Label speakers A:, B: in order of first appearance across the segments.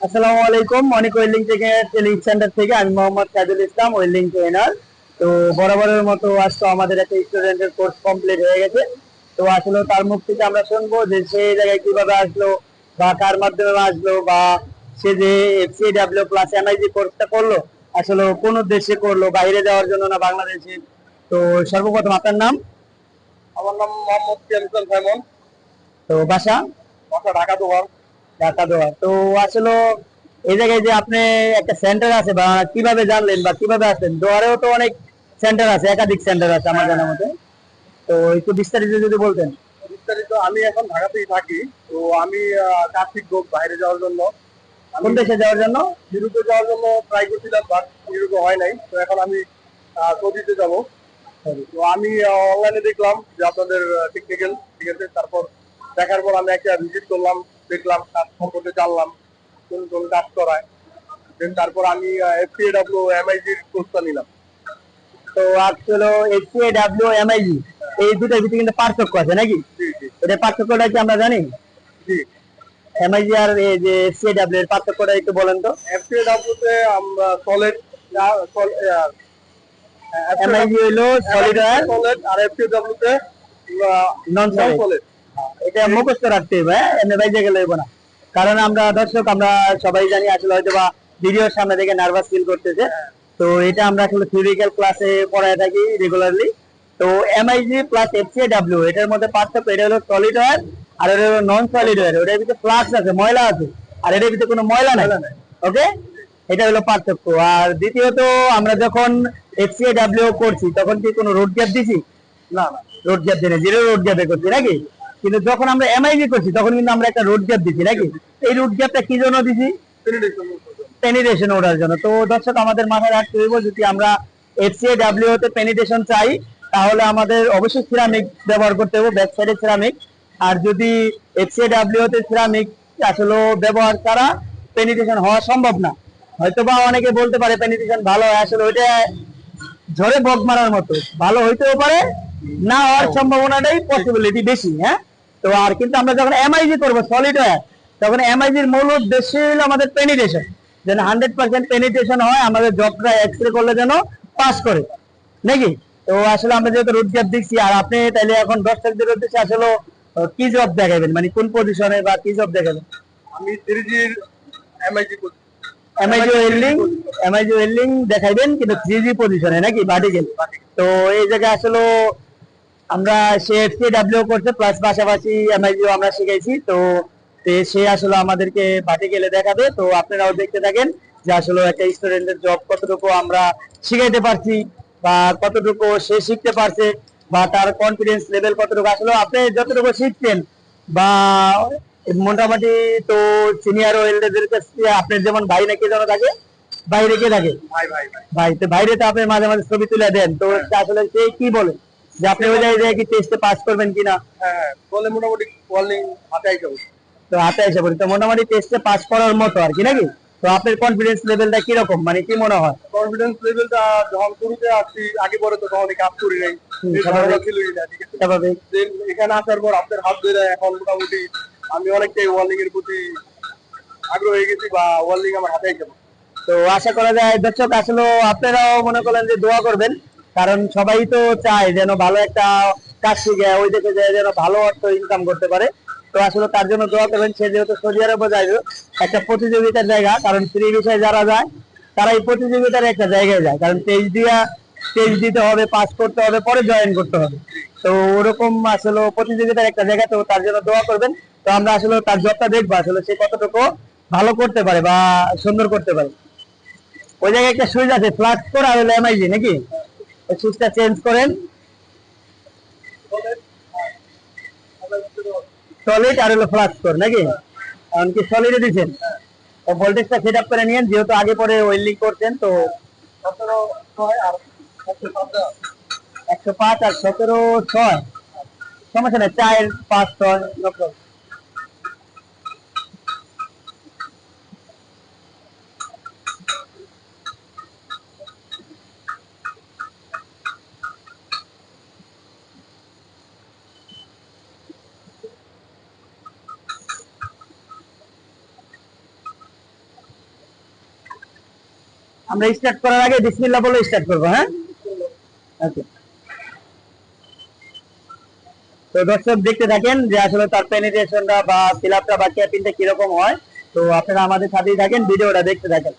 A: আসসালামু আলাইকুম। অনেক ওয়েল্ডিং থেকে টেলিং সেন্টার থেকে আমি মোহাম্মদ সাইদুল ইসলাম ওয়েল্ডিং ট্রেনার তো বরাবরের মতো আজকে আমাদের একটা স্টুডেন্টের কোর্স কমপ্লিট হয়ে গেছে। তো আসলে তার মুখ থেকে আমরা শুনব যে সেই জায়গায় কীভাবে আসলো বা কার মাধ্যমে আসলো বা সে যে এফসিডাব্লিউ প্লাস এমআইজি কোর্সটা করল আসলে কোন দেশে করল বাইরে যাওয়ার জন্য না বাংলাদেশে? তো সর্বপ্রথম আপনার নাম?
B: আমার নাম মোহাম্মদ কেমসন সাইমন।
A: তো বাসা?
B: বাসা ঢাকা দোকান
A: ঢাকা দেওয়া। তো আসলে এই জায়গায় যে আপনি একটা সেন্টার আছে বা কীভাবে জানলেন বা কীভাবে আসলেন দোয়ারেও তো অনেক সেন্টার আছে একাধিক সেন্টার আছে আমার জানার মতে। তো একটু বিস্তারিত যদি বলতেন।
B: বিস্তারিত আমি এখন ঢাকাতেই থাকি তো আমি কাজ শিখব বাইরে যাওয়ার জন্য।
A: কোন দেশে যাওয়ার জন্য?
B: ইউরোপে যাওয়ার জন্য ট্রাই করছিলাম বাট ইউরোপে হয় নাই। তো এখন আমি সৌদিতে যাব। তো আমি অনলাইনে দেখলাম যে আপনাদের টেকনিক্যাল ঠিক আছে? তারপর দেখার পর আমি একটা ভিজিট করলাম। দেখলাম কাজ সম্পর্কে জানলাম কোন কোন কাজ করায় দেন তারপর আমি এফপিএডাব্লিউ এমআইজির কোর্সটা নিলাম।
A: তো আসলে এসসিএ ডাব্লিউ এমআইজি এই দুটোর ভিতরে কিন্তু পার্থক্য আছে নাকি?
B: জি জি।
A: এটা পার্থক্যটা কি আমরা জানি?
B: জি।
A: এমআইজি আর এই যে এসসিএ ডাব্লিউ এর পার্থক্যটা একটু বলেন তো।
B: এফপিএডাব্লিউ তে আমরা সলিড
A: এমআইজি হলো সলিড ওয়্যার
B: সলিড আর এফপিএডাব্লিউ তে
A: নন সলিড এটা মুখস্থ রাখতে হবে হ্যাঁ? এমনি বাইরে গেলে হইব না। কারণ আমরা দর্শক আমরা সবাই জানি আসলে হয়তো বা ভিডিওর সামনে দেখে নার্ভাস ফিল করতেছে। তো এটা আমরা আসলে থিওরিক্যাল ক্লাসে পড়ায় থাকি রেগুলারলি তো এমআইজি প্লাস এফসিএ ডাব্লিউ এটার মধ্যে পার্থক্য এটা হলো সলিড ওয়্যার আর এটা হলো নন সলিড ওয়্যার ওটার ভিতরে ফ্লাক্স আছে ময়লা আছে আর এটার ভিতরে কোনো ময়লা নাই। ওকে এটা হলো পার্থক্য। আর দ্বিতীয়ত আমরা যখন এফসিএ ডাব্লিউ করছি তখন কি কোনো রোড গ্যাপ দিছি?
B: না না।
A: রোড গ্যাপ দিয়ে জিরো রোড গ্যাপে করছি নাকি? কিন্তু যখন আমরা এমআইজি করছি, তখন কিন্তু আমরা একটা রোড গ্যাপ দিচ্ছি নাকি? এই রোড গ্যাপটা কি জন্য দিছি? পেনিটেশন ওঠার জন্য। তো দর্শক, আমাদের মাথায় রাখতে হইব, যদি আমরা এফসিএ ডাব্লিউ তে পেনিটেশন চাই, তাহলে আমাদের অবশ্যই সিরামিক ব্যবহার করতে হবে ব্যাক সাইডে সিরামিক আর যদি এফসিএ ডাব্লিউ তে সিরামিক আসলে ব্যবহার করা পেনিটেশন হওয়া সম্ভব না। হয়তো বা অনেকে বলতে পারে পেনিটেশন ভালো হয়, আসলে ওইটা ঝড়ে বক মারার মতো। ভালো হইতেও পারে, না হওয়ার সম্ভাবনাটাই পসিবিলিটি বেশি হ্যাঁ? তো আর কিন্তু আমরা যখন এমআইজি করব সলিড ওয়্যার তখন এমআইজির মূল উদ্দেশ্য হলো আমাদের পেনিটেশন যেন হান্ড্রেড পার্সেন্ট পেনিটেশন হয় আমাদের জবটা এক্সরে করলে যেন পাস করে। নাকি? তো আসলে আমরা যেহেতু গ্যাপ দিচ্ছি আর আপনি তাহলে এখন দর্শকদের উদ্দেশ্যে আসলে কি জব দেখাবেন? মানে কোন পজিশনে বা কি জব দেখাবেন?
B: আমি সিরিজের MIG
A: MIG welding MIG welding দেখাইবেন কিন্তু থ্রি জি পজিশনে নাকি? ভার্টিক্যাল তো এই জায়গায় আসলে আমরা সে এফসি ডাব্লিউ করছে প্লাস পাশাপাশি এমআইজি আমরা শিখাইছি। তো সে আসলে আমাদেরকে বাটে গেলে দেখাবে। তো আপনারাও দেখতে থাকেন যে আসলে একটা স্টুডেন্টের জব কতটুকু আমরা শিখাইতে পারছি বা কতটুকু সে শিখতে পারছে বা তার কনফিডেন্স লেভেল কতটুকু। আসলে আপনি যতটুকু শিখছেন বা মোটামুটি তো সিনিয়র ওয়েল্ডারদের কাছে আপনার যেমন ভাই নাকি যেন থাকে বাইরে কে থাকে?
B: ভাই ভাই ভাই।
A: ভাই তো বাইরে তো আপনি মাঝে মাঝে ছবি তুলে দেন। তো আসলে সে কি বলে? যে আপনি ওই জায়গায় কি টেস্টে পাস করবেন কিনা?
B: হ্যাঁ বলে মোটামুটি হাতে হবে।
A: তো হাতে বলি তো মোটামুটি টেস্টে পাস করার মতো আর কি নাকি? তো আপনার কনফিডেন্স লেভেলটা কীরকম? মানে কি মনে হয়?
B: কনফিডেন্স লেভেলটা যখন শুরুতে আসছি আগে পরে তো কাজ করি নাই।
A: স্বাভাবিক।
B: এখানে আসার পর আপনার হাত ধরে এখন মোটামুটি আমি অনেকটাই ওয়ার্লিং এর প্রতি আগ্রহ হয়ে গেছি বা ওয়ার্লিং আমার হাতে হবে।
A: তো আশা করা যায় দর্শক আসলে আপনারাও মনে করেন যে দোয়া করবেন। কারণ সবাই তো চায় যেন ভালো একটা কাজ শিখে ওই দেশে যায় যেন ভালো অর্থ ইনকাম করতে পারে। তো আসলে তার জন্য দোয়া করবেন, সে যেহেতু সৌদি আরবে যাইবে একটা প্রতিযোগিতার জায়গা, কারণ ফ্রি বিষয়ে যারা যায়, তারা এই প্রতিযোগিতার একটা জায়গায় যায়। কারণ তেইশ দিয়া তেইশ দিতে হবে, পাস করতে হবে, পরে জয়েন করতে হবে। তো ওরকম আসলে প্রতিযোগিতার একটা জায়গা, তো তার জন্য দোয়া করবেন। তো আমরা আসলে তার জবটা দেখব, আসলে সে কতটুকু ভালো করতে পারে বা সুন্দর করতে পারে। ওই জায়গায় একটা সুইচ আছে ফ্লাক্স করা হলো এমআইজি নাকি? সুইচটা চেঞ্জ করেন। সলিড আর হলো ফ্লাক্স কর নাকি? এমনকি সলিডে দিচ্ছেন। তো ভোল্টেজটা সেট আপ করে নিয়েন, যেহেতু আগে পরে ওয়েল্ডিং করছেন তো। একশো পাঁচ আর সতেরো ছয়। সমস্যা নেই, চার, পাঁচ, ছয় আমরা স্টার্ট করার আগে বিসমিল্লা বলে স্টার্ট করব হ্যাঁ? ওকে তো দর্শক, দেখতে থাকেন যে আসলে তার পেনিটেশনটা বা ফিলাপটা বা ক্যাপিংটা কীরকম হয়। তো আপনারা আমাদের সাথেই থাকেন ভিডিওটা দেখতে থাকেন।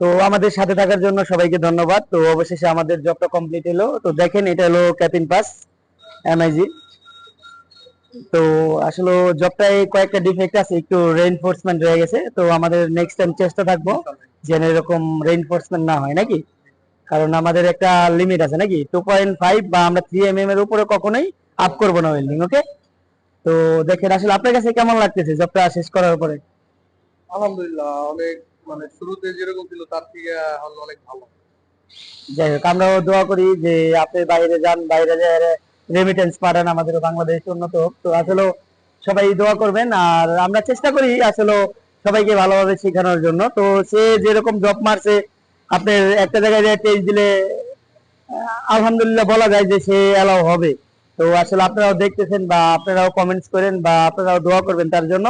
A: তো আমাদের সাথে থাকার জন্য সবাইকে ধন্যবাদ। তো অবশেষে আমাদের জবটা কমপ্লিট হলো। তো দেখেন, এটা হলো ক্যাপিন পাস এমআইজি তো আসলে জবটায় কয়েকটা ডিফেক্ট আছে, একটু রেইনফোর্সমেন্ট রয়ে গেছে। তো আমাদের নেক্সট টাইম চেষ্টা থাকব যেন এরকম রেইনফোর্সমেন্ট না হয়, নাকি? কারণ আমাদের একটা লিমিট আছে, নাকি? টু পয়েন্ট ফাইভ বা আমরা থ্রি এম এম এর উপরে কখনোই আপ করব না ওয়েল্ডিং ওকে তো দেখেন, আসলে আপনার কাছে কেমন লাগতেছে জবটা শেষ করার পরে?
B: আলহামদুলিল্লাহ, অনেক মানে শুরুতে যেরকম ছিল, তার থেকে অনেক ভালো।
A: যাই হোক, আমরাও দোয়া করি যে আপনি বাইরে যান, বাইরে যায় রেমিটেন্স পাঠান আমাদের বাংলাদেশ উন্নত হোক। তো আসলে সবাই দোয়া করবেন, আর আমরা চেষ্টা করি আসলে সবাইকে ভালোভাবে শেখানোর জন্য। তো সে যেরকম জব মারছে, আপনার একটা জায়গায় টেস্ট দিলে আলহামদুলিল্লাহ বলা যায় যে সে অ্যালাউ হবে। তো আসলে আপনারাও দেখতেছেন বা আপনারাও কমেন্টস করেন বা আপনারাও দোয়া করবেন তার জন্য।